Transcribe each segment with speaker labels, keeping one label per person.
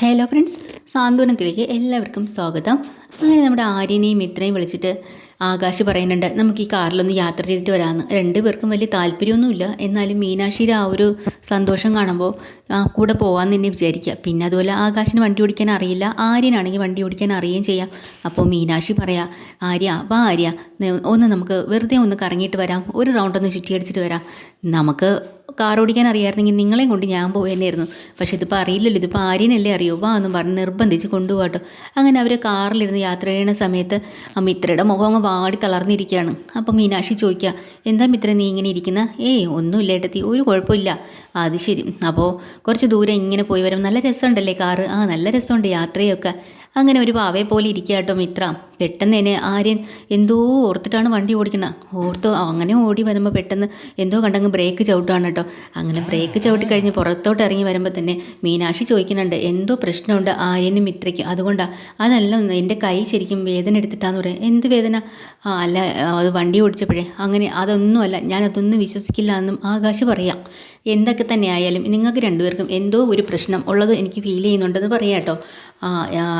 Speaker 1: Hello friends സാന്ത്വനത്തിലേക്ക് എല്ലാവർക്കും സ്വാഗതം. അങ്ങനെ നമ്മുടെ ആര്യനെയും മിത്രയും വിളിച്ചിട്ട് ആകാശ് പറയുന്നുണ്ട് നമുക്ക് ഈ കാറിലൊന്ന് യാത്ര ചെയ്തിട്ട് വരാമെന്ന് രണ്ടു പേർക്കും വലിയ താല്പര്യമൊന്നുമില്ല. എന്നാലും മീനാക്ഷിയുടെ ആ ഒരു സന്തോഷം കാണുമ്പോൾ കൂടെ പോകാമെന്ന് തന്നെ വിചാരിക്കുക. പിന്നെ അതുപോലെ ആകാശിന് വണ്ടി ഓടിക്കാൻ അറിയില്ല. ആര്യനാണെങ്കിൽ വണ്ടി ഓടിക്കാൻ അറിയുകയും ചെയ്യാം. അപ്പോൾ മീനാക്ഷി പറയാം ആര്യ വാ ആര്യ. ഒന്ന് നമുക്ക് വെറുതെ ഒന്ന് കറങ്ങിയിട്ട് വരാം. ഒരു റൗണ്ട് ഒന്ന് ചുറ്റിയടിച്ചിട്ട് വരാം. നമുക്ക് കാർ ഓടിക്കാൻ അറിയാമായിരുന്നെങ്കിൽ നിങ്ങളെയും കൊണ്ട് ഞാൻ പോയെന്നായിരുന്നു പക്ഷെ ഇതിപ്പോൾ അറിയില്ലല്ലോ. ഇതിപ്പോൾ ആര്യനല്ലേ അറിയോ. വാ എന്നും പറഞ്ഞ് നിർബന്ധിച്ച് കൊണ്ടുപോകട്ടോ. അങ്ങനെ അവർ കാറിലിരുന്ന് യാത്ര ചെയ്യുന്ന സമയത്ത് ആ മിത്രയുടെ മുഖം അങ്ങ് വാടി തളർന്നിരിക്കുകയാണ്. അപ്പോൾ മീനാക്ഷി ചോദിക്കുക എന്താ മിത്ര നീ ഇങ്ങനെ ഇരിക്കുന്ന? ഏയ് ഒന്നുമില്ല ഏട്ടത്തി. ഒരു കുഴപ്പമില്ല. അത് ശരി. അപ്പോൾ കുറച്ച് ദൂരം ഇങ്ങനെ പോയി വരും. നല്ല രസമുണ്ടല്ലേ കാറ്? ആ നല്ല രസമുണ്ട്. യാത്രയൊക്കെ. അങ്ങനെ ഒരു പാവയെ പോലെ ഇരിക്കുക കേട്ടോ മിത്ര. പെട്ടെന്ന് തന്നെ ആര്യൻ എന്തോ ഓർത്തിട്ടാണ് വണ്ടി ഓടിക്കുന്നത്. ഓർത്തോ അങ്ങനെ ഓടി വരുമ്പോൾ പെട്ടെന്ന് എന്തോ കണ്ടങ്ങ് ബ്രേക്ക് ചവിട്ടാണ് കേട്ടോ. അങ്ങനെ ബ്രേക്ക് ചവിട്ടി കഴിഞ്ഞ് പുറത്തോട്ട് ഇറങ്ങി വരുമ്പോൾ തന്നെ മീനാക്ഷി ചോദിക്കുന്നുണ്ട് എന്തോ പ്രശ്നമുണ്ട് ആര്യനും മിത്രയ്ക്കും? അതുകൊണ്ടാണ് അതല്ല എന്റെ കൈ ശരിക്കും വേദന എടുത്തിട്ടാന്ന് പറയാം. എന്ത് വേദന? ആ അല്ല അത് വണ്ടി ഓടിച്ചപ്പോഴേ. അങ്ങനെ അതൊന്നുമല്ല ഞാനതൊന്നും വിശ്വസിക്കില്ല എന്നും ആകാശ് പറയാം. എന്തൊക്കെ തന്നെ ആയാലും നിങ്ങൾക്ക് രണ്ടുപേർക്കും എന്തോ ഒരു പ്രശ്നം ഉള്ളത് എനിക്ക് ഫീൽ ചെയ്യുന്നുണ്ടെന്ന് പറയാം കേട്ടോ.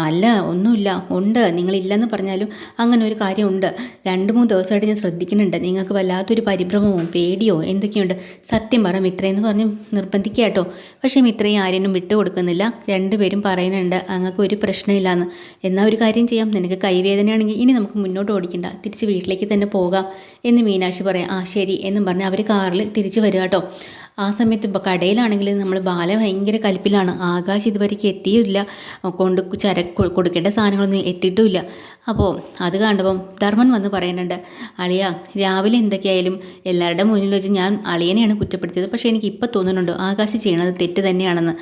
Speaker 1: അല്ല ഒന്നുമില്ല. ഉണ്ട്. നിങ്ങളില്ലെന്ന് പറഞ്ഞാലും അങ്ങനെ ഒരു കാര്യമുണ്ട്. രണ്ട് മൂന്ന് ദിവസമായിട്ട് ഞാൻ ശ്രദ്ധിക്കുന്നുണ്ട്. നിങ്ങൾക്ക് വല്ലാത്തൊരു പരിഭ്രമവും പേടിയോ എന്തൊക്കെയുണ്ട്? സത്യം പറ മിത്രയെന്ന് പറഞ്ഞ് നിർബന്ധിക്കുക കേട്ടോ. പക്ഷേ മിത്രയും ആരെയും വിട്ടു കൊടുക്കുന്നില്ല രണ്ടുപേരും പറയുന്നുണ്ട് അങ്ങക്ക് ഒരു പ്രശ്നമില്ലാന്ന്. എന്നാൽ ഒരു കാര്യം ചെയ്യാം. നിനക്ക് കൈവേദനയാണെങ്കിൽ ഇനി നമുക്ക് മുന്നോട്ട് ഓടിക്കണ്ട. തിരിച്ച് വീട്ടിലേക്ക് തന്നെ പോകാം. എന്ന് മീനാക്ഷി പറയാം. ആ ശരി. എന്നും പറഞ്ഞ് അവർ കാറിൽ തിരിച്ച് വരിക കേട്ടോ. ആ സമയത്ത് കടയിലാണെങ്കിൽ നമ്മൾ ബാല ഭയങ്കര കലിപ്പിലാണ്. ആകാശ് ഇതുവരേക്ക് എത്തിയില്ല. കൊണ്ട് ചര കൊടുക്കേണ്ട സാധനങ്ങളൊന്നും എത്തിയിട്ടുമില്ല. അപ്പോൾ അത് കണ്ടപ്പം ധർമ്മൻ വന്ന് പറയുന്നുണ്ട് അളിയ രാവിലെ എന്തൊക്കെയായാലും എല്ലാവരുടെ മുന്നിൽ വെച്ച് ഞാൻ അളിയനെയാണ് കുറ്റപ്പെടുത്തിയത്. പക്ഷേ എനിക്ക് ഇപ്പോൾ തോന്നുന്നുണ്ട് ആകാശ് ചെയ്യണത് തെറ്റ് തന്നെയാണെന്ന്.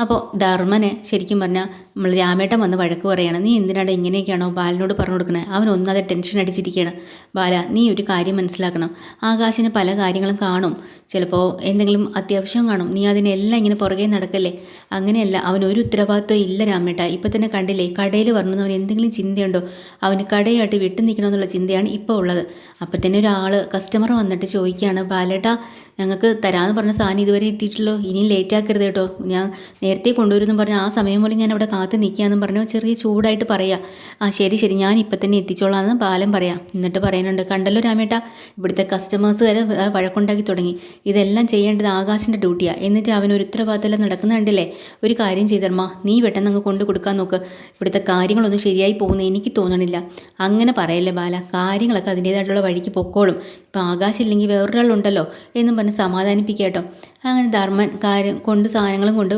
Speaker 1: അപ്പോൾ ധർമ്മനെ ശരിക്കും പറഞ്ഞാൽ നമ്മൾ രാമേട്ടൻ വന്ന് വഴക്ക് പറയാണ് നീ എന്തിനാണ് ഇങ്ങനെയൊക്കെയാണോ ബാലനോട് പറഞ്ഞു കൊടുക്കണേ? അവൻ ഒന്നാതെ ടെൻഷൻ അടിച്ചിരിക്കുകയാണ് ബാല നീ ഒരു കാര്യം മനസ്സിലാക്കണം. ആകാശിന് പല കാര്യങ്ങളും കാണും. ചിലപ്പോൾ എന്തെങ്കിലും അത്യാവശ്യം കാണും. നീ അതിനെല്ലാം ഇങ്ങനെ പുറകെ നടക്കല്ലേ? അങ്ങനെയല്ല അവൻ ഒരു ഉത്തരവാദിത്വം ഇല്ല രാമേട്ട. ഇപ്പം തന്നെ കണ്ടില്ലേ കടയിൽ വരണമെന്ന് അവൻ എന്തെങ്കിലും ചിന്തയുണ്ടോ? അവന് കടയായിട്ട് വിട്ടു നിൽക്കണമെന്നുള്ള ചിന്തയാണ് ഇപ്പോൾ ഉള്ളത്. അപ്പം തന്നെ ഒരാൾ കസ്റ്റമർ വന്നിട്ട് ചോദിക്കുകയാണ് ബാലേട്ടാ ഞങ്ങൾക്ക് തരാമെന്ന് പറഞ്ഞ സാധനം ഇതുവരെ എത്തിയിട്ടില്ലോ ഇനിയും ലേറ്റ് ആക്കരുത് കേട്ടോ. ഞാൻ നേരത്തെ കൊണ്ടുവരുമെന്ന് പറഞ്ഞ് ആ സമയം പോലെ ഞാൻ അവിടെ കാത്ത് നിൽക്കുകയെന്നും പറഞ്ഞു ചെറിയ ചൂടായിട്ട് പറയാം. ആ ശരി ശരി. ഞാൻ ഇപ്പം തന്നെ എത്തിച്ചോളാം എന്ന് ബാലൻ പറയാം. എന്നിട്ട് പറയുന്നുണ്ട് കണ്ടല്ലോ രാമേട്ട ഇവിടുത്തെ കസ്റ്റമേഴ്സ് വരെ വഴക്കുണ്ടാക്കി തുടങ്ങി. ഇതെല്ലാം ചെയ്യേണ്ടത് ആകാശിന്റെ ഡ്യൂട്ടിയാണ് എന്നിട്ട് അവൻ ഒരു ഉത്തരവാദിത്തം നടക്കുന്ന കണ്ടില്ലേ? ഒരു കാര്യം ചെയ്തർമ്മ നീ പെട്ടെന്ന് അങ്ങ് കൊണ്ടു കൊടുക്കാൻ നോക്ക്. ഇവിടുത്തെ കാര്യങ്ങളൊന്നും ശരിയായി പോകുന്ന എനിക്ക് തോന്നണില്ല. അങ്ങനെ പറയല്ലേ ബാല. കാര്യങ്ങളൊക്കെ അതിന്റേതായിട്ടുള്ള വഴിക്ക് പൊക്കോളും. ഇപ്പം ആകാശമില്ലെങ്കിൽ വേറൊരാളുണ്ടല്ലോ എന്നും സമാധാനിപ്പിക്കുക കേട്ടോ അങ്ങനെ ധർമ്മൻ കാര്യം കൊണ്ട് സാധനങ്ങളും കൊണ്ട്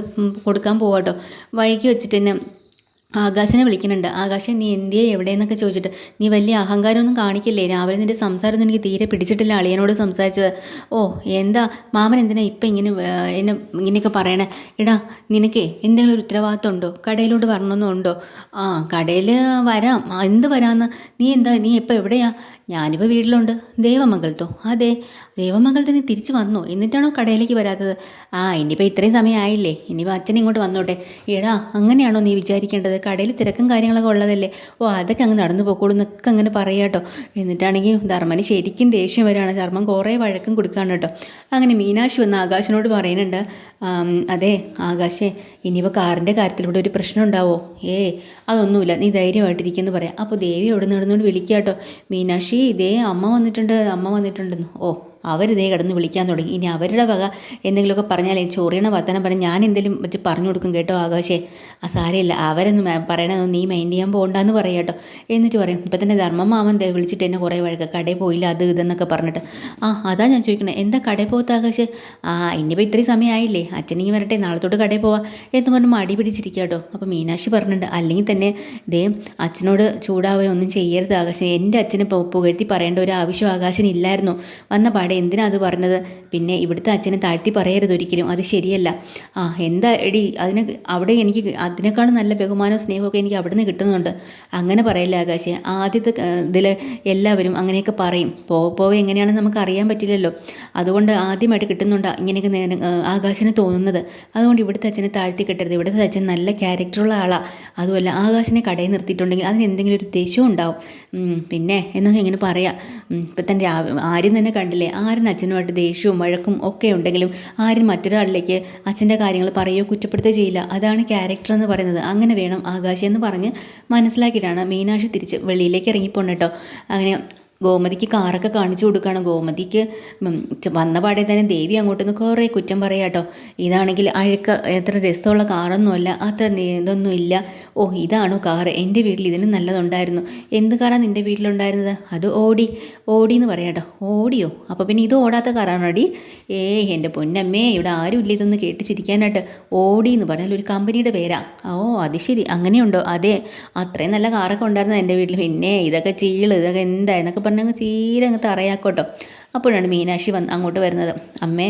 Speaker 1: കൊടുക്കാൻ കൊടുക്കാൻ പോവാട്ടോ. വഴിക്ക് വെച്ചിട്ട് തന്നെ ആകാശനെ വിളിക്കുന്നുണ്ട്. ആകാശം നീ എന്തിയെ എവിടെയെന്നൊക്കെ ചോദിച്ചിട്ട് നീ വലിയ അഹങ്കാരമൊന്നും കാണിക്കില്ലേ? രാവിലെ നിന്റെ സംസാരമൊന്നും എനിക്ക് തീരെ പിടിച്ചിട്ടില്ല അളിയനോട് സംസാരിച്ചത്. ഓ എന്താ? മാമൻ എന്തിനാ ഇപ്പം ഇങ്ങനെ എന്നെ ഇങ്ങനെയൊക്കെ പറയണേ? എടാ നിനക്കേ എന്തെങ്കിലും ഒരു ഉത്തരവാദിത്വം ഉണ്ടോ കടയിലോട്ട് വരണമെന്നും ഉണ്ടോ ആ കടയിൽ വരാം. എന്ത് വരാമെന്ന്? നീ എന്താ നീ ഇപ്പം എവിടെയാ? ഞാനിപ്പോൾ വീട്ടിലുണ്ട്. ദേവമംഗലത്തോ? അതെ. ദേവമംഗലത്തിന് തിരിച്ചു വന്നോ? എന്നിട്ടാണോ കടയിലേക്ക് വരാത്തത്? ആ ഇനിയിപ്പോൾ ഇത്രയും സമയമായില്ലേ ഇനിയിപ്പോൾ അച്ഛൻ ഇങ്ങോട്ട് വന്നോട്ടെ. എടാ അങ്ങനെയാണോ നീ വിചാരിക്കേണ്ടത്? കടയിൽ തിരക്കും കാര്യങ്ങളൊക്കെ ഉള്ളതല്ലേ. ഓ അതൊക്കെ അങ്ങ് നടന്നു പോക്കോളൂ എന്നൊക്കെ അങ്ങനെ പറയാട്ടോ എന്നിട്ടാണെങ്കിൽ ധർമ്മന് ശരിക്കും ദേഷ്യം വരികയാണ് ധർമ്മം കുറേ വഴക്കം കൊടുക്കുകയാണ് കേട്ടോ. അങ്ങനെ മീനാക്ഷി വന്ന് ആകാശിനോട് പറയുന്നുണ്ട്. അതെ ആകാശേ ഇനിയിപ്പോൾ കാറിന്റെ കാര്യത്തിൽ ഇവിടെ ഒരു പ്രശ്നം ഉണ്ടാവോ? ഏ അതൊന്നുമില്ല. നീ ധൈര്യമായിട്ടിരിക്കുമെന്ന് പറയാം. അപ്പോൾ ദേവി അവിടെ നടന്നുകൊണ്ട് വിളിക്കുക കേട്ടോ മീനാക്ഷി ഇതേ അമ്മ വന്നിട്ടുണ്ട് അമ്മ വന്നിട്ടുണ്ടെന്ന്. ഓ അവരിതേ കിടന്ന് വിളിക്കാൻ തുടങ്ങി. ഇനി അവരുടെ വക എന്തെങ്കിലുമൊക്കെ പറഞ്ഞാലേ ചോറിയണ വർത്തനം പറഞ്ഞ് ഞാൻ എന്തെങ്കിലും വെച്ച് പറഞ്ഞു കൊടുക്കും കേട്ടോ ആകാശേ. ആ സാരമില്ല. അവരൊന്നും പറയണതൊന്നും നീ മൈൻഡ് ചെയ്യാൻ പോകണ്ടെന്ന് പറയാം കേട്ടോ. എന്നിട്ട് പറയും ഇപ്പം തന്നെ ധർമ്മ മാമൻ ദേ വിളിച്ചിട്ട് എന്നെ കുറേ വഴക്ക് കടയിൽ പോയില്ല അത് ഇതെന്നൊക്കെ പറഞ്ഞിട്ട്. ആ അതാ ഞാൻ ചോദിക്കണേ എന്താ കടയിൽ പോകത്ത ആകാശ്? ആ ഇനിയിപ്പോൾ ഇത്രയും സമയമായില്ലേ അച്ഛനെങ്കിൽ വരട്ടെ നാളെ തൊട്ട് കടയിൽ പോവാം. എന്ന് പറഞ്ഞ് മടി പിടിച്ചിരിക്കുക കേട്ടോ. അപ്പോൾ മീനാക്ഷി പറഞ്ഞിട്ടുണ്ട് അല്ലെങ്കിൽ തന്നെ ദേ അച്ഛനോട് ചൂടാവുകയോ ഒന്നും ചെയ്യരുത് ആകാശം. എന്റെ അച്ഛനെ പുകഴ്ത്തി പറയേണ്ട ഒരു ആവശ്യം ആകാശനില്ലായിരുന്നു. വന്ന പാടെ എന്തിനാ അത് പറഞ്ഞത്? പിന്നെ ഇവിടുത്തെ അച്ഛനെ താഴ്ത്തി പറയരുത് ഒരിക്കലും. അത് ശരിയല്ല. ആ എന്താ എടി? അതിന് അവിടെ എനിക്ക് അതിനേക്കാളും നല്ല ബഹുമാനവും സ്നേഹമൊക്കെ എനിക്ക് അവിടെ നിന്ന് കിട്ടുന്നുണ്ട്. അങ്ങനെ പറയില്ല ആകാശെ. ആദ്യത്തെ ഇതിൽ എല്ലാവരും അങ്ങനെയൊക്കെ പറയും. പോ പോവെ എങ്ങനെയാണെന്ന് നമുക്ക് അറിയാൻ പറ്റില്ലല്ലോ. അതുകൊണ്ട് ആദ്യമായിട്ട് കിട്ടുന്നുണ്ട് ഇങ്ങനെയൊക്കെ ആകാശിന് തോന്നുന്നത്. അതുകൊണ്ട് ഇവിടുത്തെ അച്ഛനെ താഴ്ത്തി കെട്ടരുത്. ഇവിടുത്തെ അച്ഛൻ നല്ല ക്യാരക്ടറുള്ള ആളാണ് അതുമല്ല ആകാശനെ കടയിൽ നിർത്തിയിട്ടുണ്ടെങ്കിൽ അതിന് എന്തെങ്കിലും ഒരു ഉദ്ദേശവും ഉണ്ടാവും. പിന്നെ എന്നൊക്കെ ഇങ്ങനെ പറയാം. ഇപ്പം തന്നെ ആരും തന്നെ കണ്ടില്ലേ? ആരും അച്ഛനുമായിട്ട് ദേഷ്യവും വഴക്കും ഒക്കെ ഉണ്ടെങ്കിലും ആരും മറ്റൊരാളിലേക്ക് അച്ഛന്റെ കാര്യങ്ങൾ പറയുകയോ കുറ്റപ്പെടുത്തുകയോ ചെയ്യില്ല. അതാണ് ക്യാരക്ടർ എന്ന് പറയുന്നത്. അങ്ങനെ വേണം ആകാശം എന്ന് പറഞ്ഞ് മനസ്സിലാക്കിയിട്ടാണ് മീനാക്ഷി തിരിച്ച് വെളിയിലേക്ക് ഇറങ്ങിപ്പോണം കേട്ടോ. അങ്ങനെ ഗോമതിക്ക് കാറൊക്കെ കാണിച്ചു കൊടുക്കുകയാണ്. ഗോമതിക്ക് വന്ന പാടെ തന്നെ ദേവി അങ്ങോട്ട് നിന്ന് കുറേ കുറ്റം പറയാട്ടോ ഇതാണെങ്കിൽ അഴുക്ക എത്ര രസമുള്ള കാറൊന്നുമല്ല അത്ര ഇതൊന്നും ഇല്ല ഓ ഇതാണോ കാറ്? എന്റെ വീട്ടിൽ ഇതിന് നല്ലതുണ്ടായിരുന്നു. എന്ത് കാറാണ് നിന്റെ വീട്ടിലുണ്ടായിരുന്നത്? അത് ഓടി ഓടി എന്ന് പറയാട്ടോ ഓടിയോ? അപ്പോൾ പിന്നെ ഇത് ഓടാത്ത കാറാണോ അടി ഏയ് എന്റെ പൊന്നമ്മേ ഇവിടെ ആരുമില്ല ഇതൊന്ന് കേട്ടിച്ചിരിക്കാനായിട്ട്. ഓടി എന്ന് പറഞ്ഞാൽ ഒരു കമ്പനിയുടെ പേരാ. ഓ അത് ശരി. അങ്ങനെയുണ്ടോ? അതെ. അത്രയും നല്ല കാറൊക്കെ ഉണ്ടായിരുന്നു എന്റെ വീട്ടിൽ? പിന്നെ ഇതൊക്കെ ചീൾ ഇതൊക്കെ എന്താ എന്നൊക്കെ പറഞ്ഞങ്ങ് തീരെ അങ്ങ് തറയാക്കോട്ടോ. അപ്പോഴാണ് മീനാക്ഷി വന്ന് അങ്ങോട്ട് വരുന്നത്. അമ്മേ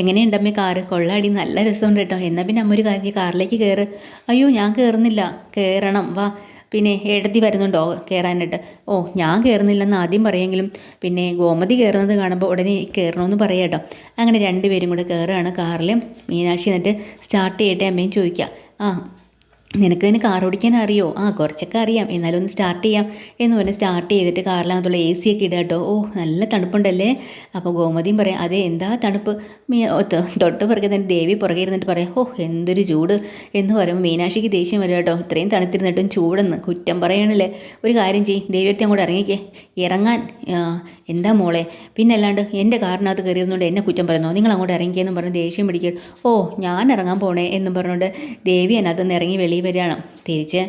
Speaker 1: എങ്ങനെയുണ്ട് അമ്മേ കാറ്? കൊള്ളാടി നല്ല രസമുണ്ട് കേട്ടോ. എന്നാൽ പിന്നെ അമ്മ ഒരു കാര്യം കാറിലേക്ക് കയറ് അയ്യോ ഞാൻ കയറുന്നില്ല കയറണം വാ. പിന്നെ എഴുതി വരുന്നുണ്ടോ കയറാനായിട്ട് ഓ ഞാൻ കയറുന്നില്ലെന്ന് ആദ്യം പറയുമെങ്കിലും പിന്നെ ഗോമതി കയറുന്നത് കാണുമ്പോൾ ഉടനെ കയറണമെന്ന് പറയാം കേട്ടോ. അങ്ങനെ രണ്ടുപേരും കൂടെ കയറുകയാണ് കാറിൽ മീനാക്ഷി എന്നിട്ട് സ്റ്റാർട്ട് ചെയ്യട്ടെ? അമ്മയും ചോദിക്കുക. ആ നിനക്ക് ഇതിന് കാർ ഓടിക്കാൻ അറിയോ? ആ കുറച്ചൊക്കെ അറിയാം. എന്നാലും ഒന്ന് സ്റ്റാർട്ട് ചെയ്യാം എന്ന് പറഞ്ഞ് സ്റ്റാർട്ട് ചെയ്തിട്ട് കാറിലകത്തുള്ള എ സി ഒക്കെ ഇടുക കേട്ടോ. ഓ നല്ല തണുപ്പുണ്ടല്ലേ? അപ്പോൾ ഗോമതിയും പറയാം അതെ എന്താ തണുപ്പ്? തൊട്ട് പുറകെ തന്നെ ദേവി പുറകെ ഇരുന്നിട്ട് പറയാം ഓ എന്തൊരു ചൂട്. എന്ന് പറയുമ്പോൾ മീനാക്ഷിക്ക് ദേഷ്യം വരും കേട്ടോ. ഇത്രയും തണുത്തിരുന്നിട്ടും ചൂടെന്ന് കുറ്റം പറയണല്ലേ? ഒരു കാര്യം ചെയ്യും ദേവിയടുത്ത് അങ്ങോട്ട് ഇറങ്ങിക്കേ. ഇറങ്ങാൻ എന്താ മോളെ? പിന്നെ അല്ലാണ്ട് എന്റെ കാറിനകത്ത് കയറിയിരുന്നുകൊണ്ട് എന്നെ കുറ്റം പറയുന്നോ? നിങ്ങൾ അങ്ങോട്ട് ഇറങ്ങിയെന്നും പറഞ്ഞ് ദേഷ്യം പിടിക്കുക ഓ ഞാൻ ഇറങ്ങാൻ പോണേ എന്നും പറഞ്ഞുകൊണ്ട് ദേവി അതിനകത്ത് നിന്ന് ഇറങ്ങി വെളിയിൽ വരികയാണ്. തിരിച്ച്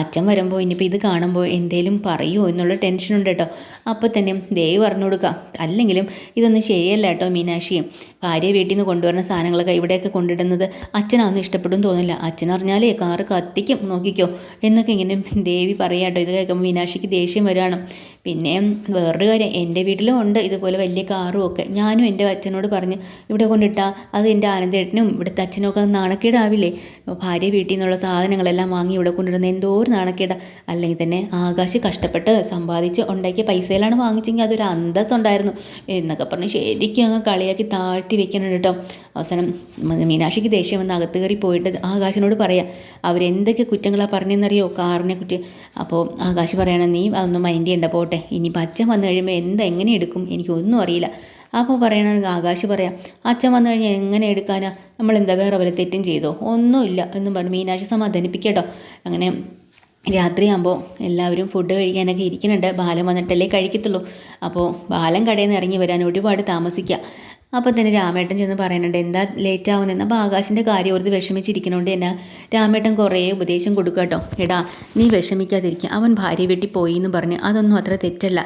Speaker 1: അച്ഛൻ വരുമ്പോൾ ഇനിയിപ്പോൾ ഇത് കാണുമ്പോൾ എന്തേലും പറയുമോ എന്നുള്ള ടെൻഷനുണ്ട് കേട്ടോ. അപ്പോൾ തന്നെ ദേവി പറഞ്ഞു കൊടുക്കുക അല്ലെങ്കിലും ഇതൊന്നും ശരിയല്ല കേട്ടോ മീനാക്ഷിയും ഭാര്യ വീട്ടിൽ നിന്ന് കൊണ്ടുവരുന്ന സാധനങ്ങളൊക്കെ ഇവിടെയൊക്കെ കൊണ്ടിടുന്നത് അച്ഛനൊന്നും ഇഷ്ടപ്പെടും തോന്നില്ല അച്ഛൻ അറിഞ്ഞാലേ കാറ് കത്തിക്കും. നോക്കിക്കോ. എന്നൊക്കെ ഇങ്ങനെ ദേവി പറയാം കേട്ടോ. ഇത് കേൾക്കുമ്പോൾ മീനാക്ഷിക്ക് ദേഷ്യം വരികയാണ്. പിന്നെ വേറൊരു കാര്യം എന്റെ വീട്ടിലും ഉണ്ട്. ഇതുപോലെ വലിയ കാറും ഒക്കെ. ഞാനും എന്റെ അച്ഛനോട് പറഞ്ഞ് ഇവിടെ കൊണ്ടിട്ടാൽ അത് എന്റെ ആനന്ദേട്ടനും ഇവിടുത്തെ അച്ഛനും ഒക്കെ നാണക്കേടാവില്ലേ? ഭാര്യ വീട്ടിൽ നിന്നുള്ള സാധനങ്ങളെല്ലാം വാങ്ങി ഇവിടെ കൊണ്ടിടുന്ന എന്തോ ഒരു നാണക്കേടാ. അല്ലെങ്കിൽ തന്നെ ആകാശ് കഷ്ടപ്പെട്ട് സമ്പാദിച്ച് ഉണ്ടാക്കിയ പൈസയിലാണ് വാങ്ങിച്ചെങ്കിൽ അതൊരു അന്തസ് ഉണ്ടായിരുന്നു എന്നൊക്കെ പറഞ്ഞ് ശരിക്കും അങ്ങ് കളിയാക്കി താഴ്ത്തി വെക്കണം കേട്ടോ. അവസാനം മീനാക്ഷിക്ക് ദേഷ്യം വന്ന് അകത്ത് കയറി പോയിട്ട് ആകാശിനോട് പറയാം അവരെന്തൊക്കെ കുറ്റങ്ങളാണ് പറഞ്ഞെന്നറിയോ? കാറിനെ കുറ്റി. അപ്പോൾ ആകാശ് പറയണം നീ അതൊന്നും മൈൻഡ് ചെയ്യണ്ട. പോട്ടെ. ഇനിയിപ്പോൾ അച്ഛൻ വന്നു കഴിയുമ്പോൾ എന്താ എങ്ങനെ എടുക്കും എനിക്കൊന്നും അറിയില്ല. അപ്പോൾ പറയണ ആകാശ് പറയാം അച്ഛൻ വന്നു കഴിഞ്ഞാൽ എങ്ങനെ എടുക്കാനാ? നമ്മൾ എന്താ വേറെ വല്ല തെറ്റും ചെയ്തോ? ഒന്നുമില്ല എന്നും പറഞ്ഞു. മീനാക്ഷി സമാധാനിപ്പിക്കട്ടോ. അങ്ങനെ രാത്രിയാകുമ്പോൾ എല്ലാവരും ഫുഡ് കഴിക്കാനൊക്കെ ഇരിക്കുന്നുണ്ട്. ബാലം വന്നിട്ടല്ലേ കഴിക്കത്തുള്ളൂ. അപ്പോൾ ബാലം കടയിൽ നിന്ന് ഇറങ്ങി വരാൻ ഒരുപാട് താമസിക്കുക അപ്പോൾ തന്നെ രാമേട്ടൻ ചെന്ന് പറയുന്നുണ്ട് എന്താ ലേറ്റ് ആവുന്നതെന്ന് അപ്പോൾ ആകാശിന്റെ കാര്യം ഓർത്ത് വിഷമിച്ചിരിക്കണോണ്ട് തന്നെ രാമേട്ടൻ കുറേ ഉപദേശം കൊടുക്കുക കേട്ടോ എടാ നീ വിഷമിക്കാതിരിക്കുക അവൻ ഭാര്യ വീട്ടിൽ പോയി എന്ന് പറഞ്ഞ്. അതൊന്നും അത്ര തെറ്റല്ല.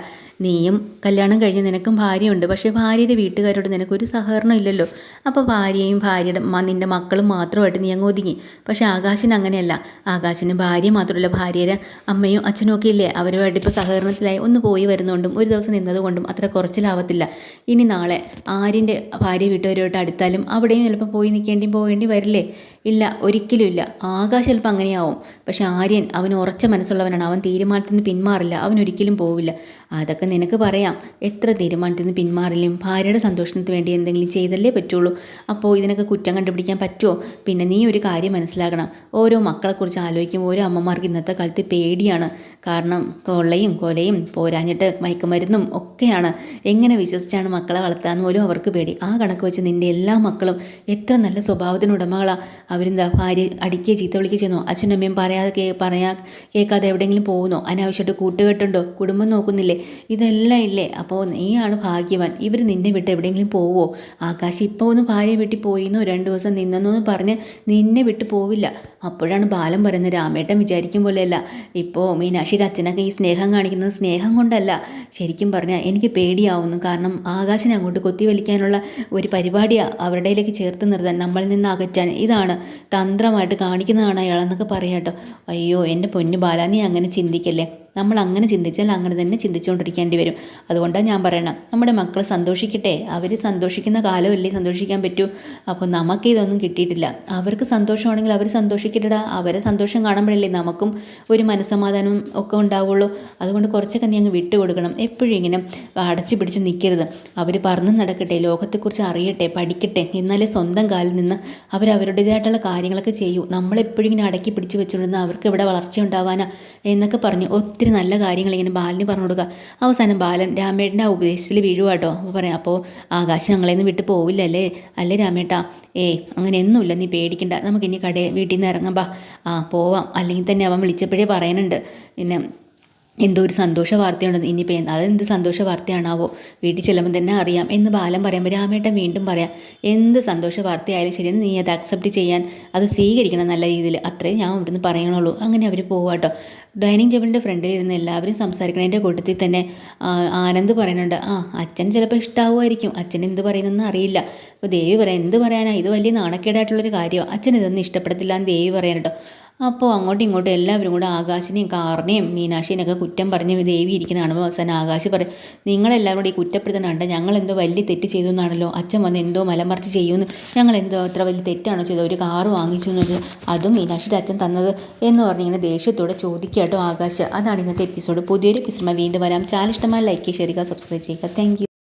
Speaker 1: നീയും കല്യാണം കഴിഞ്ഞ് നിനക്കും ഭാര്യയുണ്ട്. പക്ഷേ ഭാര്യയുടെ വീട്ടുകാരോട് നിനക്കൊരു സഹകരണം ഇല്ലല്ലോ. അപ്പോൾ ഭാര്യയും ഭാര്യയുടെ നിന്റെ മക്കളും മാത്രമായിട്ട് നീ അങ്ങ് ഒതുങ്ങി. പക്ഷേ ആകാശിന് അങ്ങനെയല്ല. ആകാശിന് ഭാര്യ മാത്രമല്ല. ഭാര്യയുടെ അമ്മയും അച്ഛനും ഒക്കെ ഇല്ലേ? അവരുമായിട്ട് ഇപ്പോൾ സഹകരണത്തിലായി ഒന്ന് പോയി വരുന്നതുകൊണ്ടും ഒരു ദിവസം നിന്നതുകൊണ്ടും അത്ര കുറച്ചിലാവത്തില്ല ഇനി നാളെ ആര്യന്റെ ഭാര്യ വീട്ടുകാരുമായിട്ട് അടുത്താലും അവിടെയും ചിലപ്പോൾ പോയി നിൽക്കേണ്ടി പോകേണ്ടി വരില്ലേ? ഇല്ല ഒരിക്കലും ഇല്ല. ആകാശ് ചിലപ്പോൾ അങ്ങനെയാവും. പക്ഷേ ആര്യൻ അവൻ ഉറച്ച മനസ്സുള്ളവനാണ്. അവൻ തീരുമാനത്തിൽ നിന്ന് പിന്മാറില്ല. അവൻ ഒരിക്കലും പോവില്ല. അതൊക്കെ നിനക്ക് പറയാം. എത്ര തീരുമാനത്തിൽ നിന്ന് പിന്മാറില്ലും ഭാര്യയുടെ സന്തോഷത്തിന് വേണ്ടി എന്തെങ്കിലും ചെയ്തല്ലേ പറ്റുള്ളൂ. അപ്പോൾ ഇതിനൊക്കെ കുറ്റം കണ്ടുപിടിക്കാൻ പറ്റുമോ പിന്നെ നീ ഒരു കാര്യം മനസ്സിലാക്കണം. ഓരോ മക്കളെക്കുറിച്ച് ആലോചിക്കും ഓരോ അമ്മമാർക്ക് ഇന്നത്തെ കാലത്ത് പേടിയാണ്. കാരണം കൊള്ളയും കൊലയും പോരാഞ്ഞിട്ട് മയക്കുമരുന്നും ഒക്കെയാണ്. എങ്ങനെ വിശ്വസിച്ചാണ് മക്കളെ വളർത്താൻ പോലും അവർക്ക് പേടി. ആ കണക്ക് വെച്ച് നിന്റെ എല്ലാ മക്കളും എത്ര നല്ല സ്വഭാവത്തിന് ഉടമകളാ. അവരെന്താ ഭാര്യ അടിക്കുകയോ ചീത്ത വിളിക്കുകയോ ചെയ്യുന്നോ? അച്ഛനും അമ്മയും പറയാതെ കേ പറയാ കേൾക്കാതെ എവിടെയെങ്കിലും പോകുന്നോ? അനാവശ്യമായിട്ട് കൂട്ടുകെട്ടുണ്ടോ? കുടുംബം നോക്കുന്നില്ലേ? ഇതെല്ലാം ഇല്ലേ? അപ്പോൾ നീയാണ് ഭാഗ്യവാൻ. ഇവർ നിന്നെ വിട്ട് എവിടെയെങ്കിലും പോവോ? ആകാശ് ഇപ്പോൾ ഒന്ന് ഭാര്യ വീട്ടിൽ പോയിന്നോ? രണ്ട് ദിവസം നിന്നെന്നോ പറഞ്ഞ് നിന്നെ വിട്ട് പോവില്ല. അപ്പോഴാണ് ബാലൻ പറയുന്നത് രാമേട്ടൻ വിചാരിക്കും പോലെയല്ല. ഇപ്പോൾ മീനാക്ഷിയുടെ അച്ഛനൊക്കെ ഈ സ്നേഹം കാണിക്കുന്നത് സ്നേഹം കൊണ്ടല്ല. ശരിക്കും പറഞ്ഞാൽ എനിക്ക് പേടിയാവുന്നു. കാരണം ആകാശിനെ അങ്ങോട്ട് കൊത്തിവലിക്കാനുള്ള ഒരു പരിപാടിയാണ് അവരുടെയിലേക്ക് ചേർത്ത് നിർത്താൻ നമ്മളിൽ നിന്ന് അകറ്റാൻ. ഇതാണ് തന്ത്രമായിട്ട് കാണിക്കുന്നതാണ് അയാളെന്നൊക്കെ പറയാം കേട്ടോ അയ്യോ എന്റെ പൊന്നു ബാലാ നീ അങ്ങനെ ചിന്തിക്കല്ലേ? നമ്മൾ അങ്ങനെ ചിന്തിച്ചാൽ അങ്ങനെ തന്നെ ചിന്തിച്ചുകൊണ്ടിരിക്കേണ്ടി വരും. അതുകൊണ്ടാണ് ഞാൻ പറയണം നമ്മുടെ മക്കൾ സന്തോഷിക്കട്ടെ. അവർ സന്തോഷിക്കുന്ന കാലമല്ലേ സന്തോഷിക്കാൻ പറ്റൂ. അപ്പോൾ നമുക്ക് ഇതൊന്നും കിട്ടിയിട്ടില്ല. അവർക്ക് സന്തോഷമാണെങ്കിൽ അവർ സന്തോഷിക്കട്ടെടാ. അവരെ സന്തോഷം കാണുമ്പോഴല്ലേ നമുക്കും ഒരു മനസ്സമാധാനം ഒക്കെ ഉണ്ടാവുള്ളൂ. അതുകൊണ്ട് കുറച്ചൊക്കെ നീ അങ്ങ് വിട്ടു കൊടുക്കണം എപ്പോഴും ഇങ്ങനെ അടച്ചു പിടിച്ച് നിൽക്കരുത്. അവർ പറഞ്ഞു നടക്കട്ടെ. ലോകത്തെക്കുറിച്ച് അറിയട്ടെ. പഠിക്കട്ടെ. എന്നാലേ സ്വന്തം കാലിൽ നിന്ന് അവർ അവരുടേതായിട്ടുള്ള കാര്യങ്ങളൊക്കെ ചെയ്യൂ. നമ്മളെപ്പോഴും ഇങ്ങനെ അടക്കി പിടിച്ച് വെച്ചുകൊണ്ടിരുന്ന അവർക്ക് ഇവിടെ വളർച്ച ഉണ്ടാവാനാ എന്നൊക്കെ പറഞ്ഞ് ഒത്തിരി ഒത്തിരി നല്ല കാര്യങ്ങൾ ഇങ്ങനെ ബാലന് പറഞ്ഞു കൊടുക്കുക. അവസാനം ബാലൻ രാമേട്ടന്റെ ആ ഉപദേശത്തിൽ വീഴുവാട്ടോ അപ്പോൾ പറയാം അപ്പോൾ ആകാശം ഞങ്ങളെ നിന്ന് വിട്ടു പോവില്ലല്ലേ? അല്ലേ രാമേട്ടാ? ഏയ് അങ്ങനെയൊന്നുമില്ല നീ പേടിക്കണ്ട. നമുക്കിനി കടയിൽ വീട്ടിൽ നിന്ന് ഇറങ്ങാം ബാ. ആ പോവാം. അല്ലെങ്കിൽ തന്നെ അവൻ വിളിച്ചപ്പോഴേ പറയാനുണ്ട് പിന്നെ എന്തോ ഒരു സന്തോഷ വാർത്തയുണ്ടെന്ന് ഇനിയിപ്പോൾ അതെന്ത് സന്തോഷ വാർത്തയാണാവോ? വീട്ടിൽ ചെല്ലുമ്പോൾ തന്നെ അറിയാം. എന്ന് ബാലം പറയുമ്പോൾ രാമേട്ടൻ വീണ്ടും പറയാം. എന്ത് സന്തോഷ വാർത്തയായാലും ശരിയെന്ന് നീ അത് അക്സെപ്റ്റ് ചെയ്യാൻ അത് സ്വീകരിക്കണം നല്ല രീതിയിൽ. അത്രയും ഞാൻ ഇവിടുന്ന് പറയണുള്ളൂ. അങ്ങനെ അവർ പോവാട്ടോ ഡൈനിങ് ടേബിളിന്റെ ഫ്രണ്ടിൽ ഇരുന്ന് എല്ലാവരും സംസാരിക്കണതിന്റെ കൂട്ടത്തിൽ തന്നെ ആനന്ദ് പറയുന്നുണ്ട് ആ അച്ഛൻ ചിലപ്പോൾ ഇഷ്ടാവുമായിരിക്കും. അച്ഛൻ എന്ത് പറയുന്നതെന്ന് അറിയില്ല. അപ്പോൾ ദേവി പറയാം എന്ത് പറയാനാണ് ഇത് വലിയ നാണക്കേടായിട്ടുള്ളൊരു കാര്യമാണ് അച്ഛൻ ഇതൊന്നും ഇഷ്ടപ്പെടത്തില്ല എന്ന് ദേവി പറയാനുണ്ടോ അപ്പോൾ അങ്ങോട്ടും ഇങ്ങോട്ടും എല്ലാവരും കൂടെ ആകാശിനെയും കാറിനെയും മീനാക്ഷിനെയൊക്കെ കുറ്റം പറഞ്ഞ് ദേവി ഇരിക്കുന്ന കാണുമ്പോൾ അവസാനം ആകാശ് പറയും നിങ്ങളെല്ലാവരും കൂടി ഈ ഞങ്ങൾ എന്തോ വലിയ തെറ്റ് ചെയ്തു എന്നാണല്ലോ. അച്ഛൻ വന്ന് എന്തോ മലമറിച്ച് ചെയ്യുമെന്ന് ഞങ്ങൾ എന്തോ അത്ര വലിയ തെറ്റാണോ ചെയ്തത്? ഒരു കാറ് വാങ്ങിച്ചു എന്നത് അതും മീനാക്ഷിയുടെ അച്ഛൻ തന്നത് എന്ന് പറഞ്ഞ് ഇങ്ങനെ ദേഷ്യത്തോടെ ചോദിക്കുക കേട്ടോ ആകാശ്. അതാണ് ഇന്നത്തെ എപ്പിസോഡ് പുതിയൊരു എപ്പിസോഡ് വീണ്ടും വരാം. ചാനൽ ഇഷ്ടമായ ലൈക്ക് ചെയ്യുക സബ്സ്ക്രൈബ് ചെയ്യുക താങ്ക്